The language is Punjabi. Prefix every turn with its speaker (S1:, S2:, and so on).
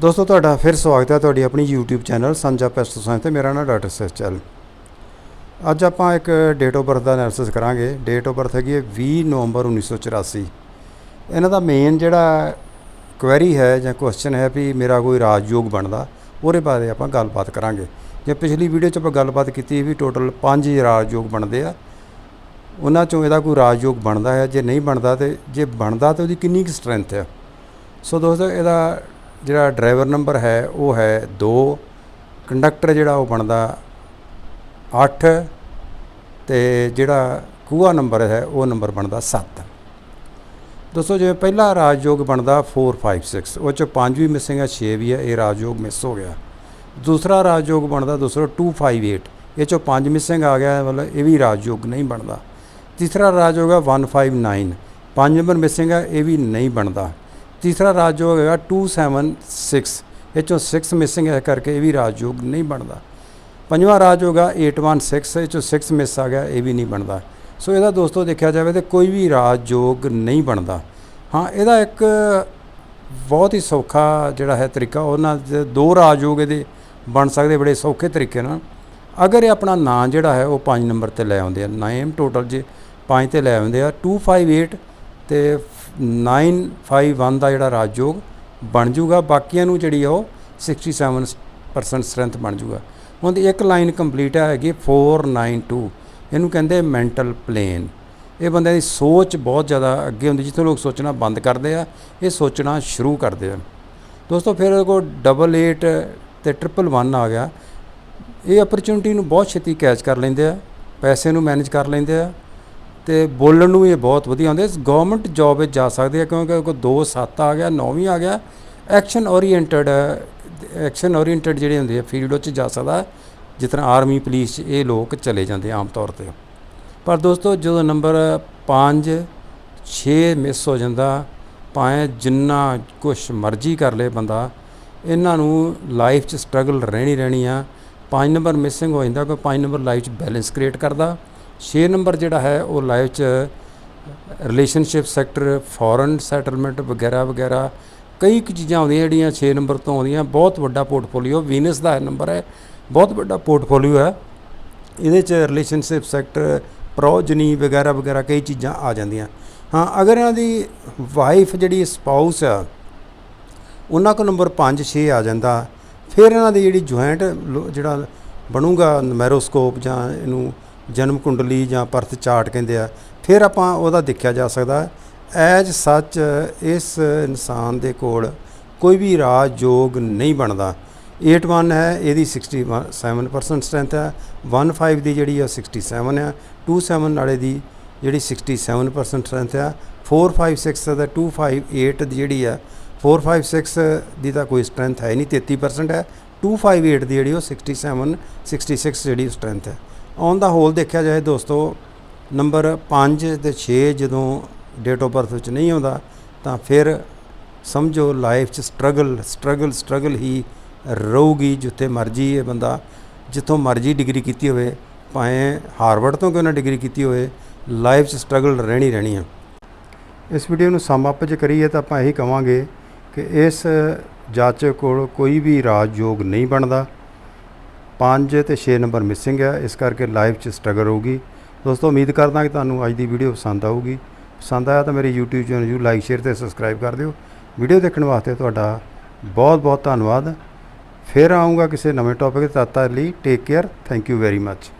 S1: ਦੋਸਤੋ, ਤੁਹਾਡਾ ਫਿਰ ਸਵਾਗਤ ਹੈ ਤੁਹਾਡੀ ਆਪਣੀ YouTube ਚੈਨਲ ਸੰਜਾ ਪੈਸਟ ਸਾਇੰਸ ਤੇ। ਮੇਰਾ ਨਾਮ ਡਾਕਟਰ ਸਚਲ। ਅੱਜ ਆਪਾਂ ਇੱਕ ਡੇਟ ਆਫ ਬਰਥ ਦਾ ਐਨਾਲਿਸਿਸ ਕਰਾਂਗੇ। ਡੇਟ ਆਫ ਬਰਥ ਹੈਗੀ ਹੈ 20 ਨਵੰਬਰ 1984 ਇਹਨਾਂ ਦਾ ਮੇਨ ਜਿਹੜਾ ਕੁਐਰੀ ਹੈ ਜਾਂ ਕੁਐਸਚਨ ਹੈ ਵੀ ਮੇਰਾ ਕੋਈ ਰਾਜਯੋਗ ਬਣਦਾ, ਉਹਦੇ ਬਾਰੇ ਆਪਾਂ ਗੱਲਬਾਤ ਕਰਾਂਗੇ। ਜੇ ਪਿਛਲੀ ਵੀਡੀਓ 'ਚ ਆਪਾਂ ਗੱਲਬਾਤ ਕੀਤੀ ਵੀ ਟੋਟਲ 5 ਰਾਜਯੋਗ ਬਣਦੇ ਆ, ਉਹਨਾਂ ਚੋਂ ਇਹਦਾ ਕੋਈ ਰਾਜਯੋਗ ਬਣਦਾ ਹੈ, ਜੇ ਨਹੀਂ ਬਣਦਾ ਤੇ ਜੇ ਬਣਦਾ ਤੇ ਉਹਦੀ ਕਿੰਨੀ ਕੁ ਸਟਰੈਂਥ ਹੈ ਸੋ ਦੋਸਤੋ, ਇਹਦਾ ਜਿਹੜਾ ਡਰਾਈਵਰ ਨੰਬਰ ਹੈ, ਉਹ ਹੈ 2 ਕੰਡਕਟਰ ਜਿਹੜਾ ਉਹ ਬਣਦਾ 8 ਤੇ ਜਿਹੜਾ ਕੂਆ ਨੰਬਰ ਹੈ, ਉਹ ਨੰਬਰ ਬਣਦਾ 7 ਦੋਸਤੋ ਜਿਵੇਂ ਪਹਿਲਾ ਰਾਜਯੋਗ ਬਣਦਾ 4 5 6 ਉਹ ਚ 5 ਵੀ ਮਿਸਿੰਗ ਹੈ 6 ਵੀ ਹੈ ਇਹ ਰਾਜਯੋਗ ਮਿਸ ਹੋ ਗਿਆ। ਦੂਸਰਾ ਰਾਜਯੋਗ ਬਣਦਾ ਦੋਸਤੋ 258 ਇਹ ਚੋਂ 5 ਮਿਸਿੰਗ ਆ ਗਿਆ, ਮਤਲਬ ਇਹ ਵੀ ਰਾਜਯੋਗ ਨਹੀਂ ਬਣਦਾ। ਤੀਸਰਾ ਰਾਜਯੋਗ ਹੈ 159 ਪੰਜ ਨੰਬਰ ਮਿਸਿੰਗ ਹੈ ਇਹ ਵੀ ਨਹੀਂ ਬਣਦਾ। ਤੀਸਰਾ ਰਾਜਯੋਗ ਹੈਗਾ 276 ਇਹ ਚੋਂ 6 ਮਿਸਿੰਗ ਹੈ ਕਰਕੇ ਇਹ ਵੀ ਰਾਜਯੋਗ ਨਹੀਂ ਬਣਦਾ। ਪੰਜਵਾਂ ਰਾਜਯੋਗ ਆ 816 ਇਹ ਚੋਂ 6 ਮਿਸ ਆ ਗਿਆ, ਇਹ ਵੀ ਨਹੀਂ ਬਣਦਾ। ਸੋ ਇਹਦਾ ਦੋਸਤੋ ਦੇਖਿਆ ਜਾਵੇ ਤੇ ਕੋਈ ਵੀ ਰਾਜਯੋਗ ਨਹੀਂ ਬਣਦਾ। ਹਾਂ, ਇਹਦਾ ਇੱਕ ਬਹੁਤ ਹੀ ਸੌਖਾ ਜਿਹੜਾ ਹੈ ਤਰੀਕਾ, ਉਹਨਾਂ ਦੇ ਦੋ ਰਾਜਯੋਗ ਇਹਦੇ ਬਣ ਸਕਦੇ, ਬੜੇ ਸੌਖੇ ਤਰੀਕੇ ਨਾਲ। ਅਗਰ ਇਹ ਆਪਣਾ ਨਾਂ ਜਿਹੜਾ ਹੈ, ਉਹ 5 ਨੰਬਰ ਤੇ ਲੈ ਆਉਂਦੇ ਆ। ਨੇਮ ਟੋਟਲ ਜੇ 5 ਤੇ ਲੈ ਆਉਂਦੇ ਆ 258 ਤੇ 951 ਦਾ ਜਿਹੜਾ ਰਾਜਯੋਗ ਬਣ ਜੂਗਾ ਬਾਕੀਆਂ ਨੂੰ ਜਿਹੜੀ ਆ ਉਹ 67% ਸਟਰੈਂਥ ਬਣ ਜੂਗਾ ਹੁਣ ਦੀ ਇੱਕ ਲਾਈਨ ਕੰਪਲੀਟ ਹੈਗੀ 492 ਇਹਨੂੰ ਕਹਿੰਦੇ ਮੈਂਟਲ ਪਲੇਨ ਇਹ ਬੰਦੇ ਦੀ ਸੋਚ ਬਹੁਤ ਜ਼ਿਆਦਾ ਅੱਗੇ ਹੁੰਦੀ ਜਿੱਥੇ ਲੋਕ ਸੋਚਣਾ ਬੰਦ ਕਰਦੇ ਆ ਇਹ ਸੋਚਣਾ ਸ਼ੁਰੂ ਕਰਦੇ ਆ ਦੋਸਤੋ ਫਿਰ ਉਹਦੇ ਕੋਲ ਡਬਲ 8 ਤੇ ਟ੍ਰਿਪਲ 1 ਆ ਗਿਆ ਇਹ ਅਪਰਚੁਨਿਟੀ ਨੂੰ ਬਹੁਤ ਛੇਤੀ ਕੈਚ ਕਰ ਲੈਂਦੇ ਆ ਪੈਸੇ ਨੂੰ ਮੈਨੇਜ ਕਰ ਲੈਂਦੇ ਆ ਤੇ ਬੋਲਣ ਨੂੰ ਇਹ ਬਹੁਤ ਵਧੀਆ ਹੁੰਦੇ ਗਵਰਨਮੈਂਟ ਜੌਬ ਵਿੱਚ ਜਾ ਸਕਦੇ ਆ ਕਿਉਂਕਿ ਕੋਈ 2 7 ਆ ਗਿਆ 9 ਵੀ ਆ ਗਿਆ। ਐਕਸ਼ਨ ਓਰੀਐਂਟਡ ਐਕਸ਼ਨ ਓਰੀਐਂਟਡ ਜਿਹੜੇ ਹੁੰਦੇ ਆ ਫੀਲਡ ਵਿੱਚ ਜਾ ਸਕਦਾ। ਜਿਸ ਤਰ੍ਹਾਂ ਆਰਮੀ ਪੁਲਿਸ 'ਚ ਇਹ ਲੋਕ ਚਲੇ ਜਾਂਦੇ ਆਮ ਤੌਰ ਤੇ। ਪਰ ਦੋਸਤੋ ਜਦੋਂ ਨੰਬਰ 5 6 ਮਿਸ ਹੋ ਜਾਂਦਾ, ਭਾਵੇਂ ਜਿੰਨਾ ਕੁਛ ਮਰਜ਼ੀ ਕਰ ਲੇ ਬੰਦਾ, ਇਹਨਾਂ ਨੂੰ ਲਾਈਫ 'ਚ ਸਟਰਗਲ ਰਹਿਣੀ ਰਹਿਣੀ ਆ। 5 ਨੰਬਰ ਮਿਸਿੰਗ ਹੋ ਜਾਂਦਾ ਕੋਈ 5 ਨੰਬਰ ਲਾਈਫ 'ਚ ਬੈਲੈਂਸ ਕ੍ਰੀਏਟ ਕਰਦਾ। 6 ਨੰਬਰ ਜਿਹੜਾ ਹੈ ਉਹ ਲਾਈਫ 'ਚ ਰਿਲੇਸ਼ਨਸ਼ਿਪ ਸੈਕਟਰ ਫੋਰਨ ਸੈਟਲਮੈਂਟ ਵਗੈਰਾ ਵਗੈਰਾ, ਕਈ ਕੁ ਚੀਜ਼ਾਂ ਆਉਂਦੀਆਂ ਜਿਹੜੀਆਂ 6 ਨੰਬਰ ਤੋਂ ਆਉਂਦੀਆਂ, ਬਹੁਤ ਵੱਡਾ ਪੋਰਟਫੋਲੀਓ ਵੀਨਸ ਦਾ ਨੰਬਰ ਹੈ, ਬਹੁਤ ਵੱਡਾ ਪੋਰਟਫੋਲੀਓ ਹੈ। ਇਹਦੇ 'ਚ ਰਿਲੇਸ਼ਨਸ਼ਿਪ ਸੈਕਟਰ ਪ੍ਰੋਜਨੀ ਵਗੈਰਾ ਵਗੈਰਾ ਕਈ ਚੀਜ਼ਾਂ ਆ ਜਾਂਦੀਆਂ। ਹਾਂ, ਅਗਰ ਇਹਨਾਂ ਦੀ ਵਾਈਫ ਜਿਹੜੀ ਸਪਾਊਸ ਆ, ਉਹਨਾਂ ਕੋ ਨੰਬਰ 5 6 ਆ ਜਾਂਦਾ, ਫਿਰ ਇਹਨਾਂ ਦੀ ਜਿਹੜੀ ਜੁਆਇੰਟ ਜਿਹੜਾ ਬਣੂਗਾ ਮੈਰੋਸਕੋਪ ਜਾਂ ਇਹਨੂੰ ਜਨਮ ਕੁੰਡਲੀ ਜਾਂ ਪਰਥ ਚਾਰਟ ਕਹਿੰਦੇ ਆ, ਫਿਰ ਆਪਾਂ ਉਹਦਾ ਦੇਖਿਆ ਜਾ ਸਕਦਾ, ਐਜ ਸੱਚ ਇਸ ਇਨਸਾਨ ਦੇ ਕੋਲ ਕੋਈ ਵੀ ਰਾਜ ਯੋਗ ਨਹੀਂ ਬਣਦਾ। 81 ਹੈ, ਇਹਦੀ 67% ਸਟਰੈਂਥ ਹੈ 15 ਦੀ ਜਿਹੜੀ ਆ 67 ਹੈ 27 ਵਾਲੇ ਦੀ ਜਿਹੜੀ 67% ਸਟਰੈਂਥ ਹੈ 456 ਦਾ 258 ਦੀ ਜਿਹੜੀ ਆ 456 ਦੀ ਤਾਂ ਕੋਈ ਸਟਰੈਂਥ ਹੈ ਨਹੀਂ 33% ਹੈ 258 ਦੀ ਜਿਹੜੀ ਉਹ 67 66 ਜਿਹੜੀ ਸਟਰੈਂਥ ਹੈ। ਔਨ ਦਾ ਹੋਲ ਦੇਖਿਆ ਜਾਏ ਦੋਸਤੋ, ਨੰਬਰ 5 ਤੇ 6 ਜਦੋਂ ਡੇਟ ਆਫ ਬਰਥ ਵਿੱਚ ਨਹੀਂ ਆਉਂਦਾ, ਤਾਂ ਫਿਰ ਸਮਝੋ ਲਾਈਫ 'ਚ ਸਟਰਗਲ ਸਟਰਗਲ ਸਟਰਗਲ ਹੀ ਰਹੂਗੀ ਜਿੱਥੇ ਮਰਜ਼ੀ ਇਹ ਬੰਦਾ ਜਿੱਥੋਂ ਮਰਜ਼ੀ ਡਿਗਰੀ ਕੀਤੀ ਹੋਵੇ, ਭਾਵੇਂ ਹਾਰਵਰਡ ਤੋਂ ਕਿਉਂ ਨਾ ਡਿਗਰੀ ਕੀਤੀ ਹੋਵੇ ਲਾਈਫ 'ਚ ਸਟਰਗਲ ਰਹਿਣੀ ਰਹਿਣੀ ਹੈ ਇਸ ਵੀਡੀਓ ਨੂੰ ਸਮ ਅਪ 'ਚ ਕਰੀਏ ਤਾਂ ਆਪਾਂ ਇਹੀ ਕਵਾਂਗੇ ਕਿ ਇਸ ਜਾਚ ਕੋਲ ਕੋਈ ਵੀ ਰਾਜਯੋਗ ਨਹੀਂ ਬਣਦਾ। 5 ਤੇ 6 ਨੰਬਰ ਮਿਸਿੰਗ ਹੈ ਇਸ ਕਰਕੇ ਲਾਈਫ 'ਚ ਸਟਰਗਲ ਹੋਊਗੀ। ਦੋਸਤੋ, ਉਮੀਦ ਕਰਦਾ ਕਿ ਤੁਹਾਨੂੰ ਅੱਜ ਦੀ ਵੀਡੀਓ ਪਸੰਦ ਆਊਗੀ। ਪਸੰਦ ਆਇਆ ਤਾਂ ਮੇਰੇ YouTube ਚੈਨਲ ਨੂੰ ਲਾਈਕ ਸ਼ੇਅਰ ਤੇ ਸਬਸਕ੍ਰਾਈਬ ਕਰ ਦਿਓ। ਵੀਡੀਓ ਦੇਖਣ ਵਾਸਤੇ ਤੁਹਾਡਾ ਬਹੁਤ ਬਹੁਤ ਧੰਨਵਾਦ। ਫਿਰ ਆਉਂਗਾ ਕਿਸੇ ਨਵੇਂ ਟੌਪਿਕ ਤਦ ਤੱਕ ਲਈ take care thank you very much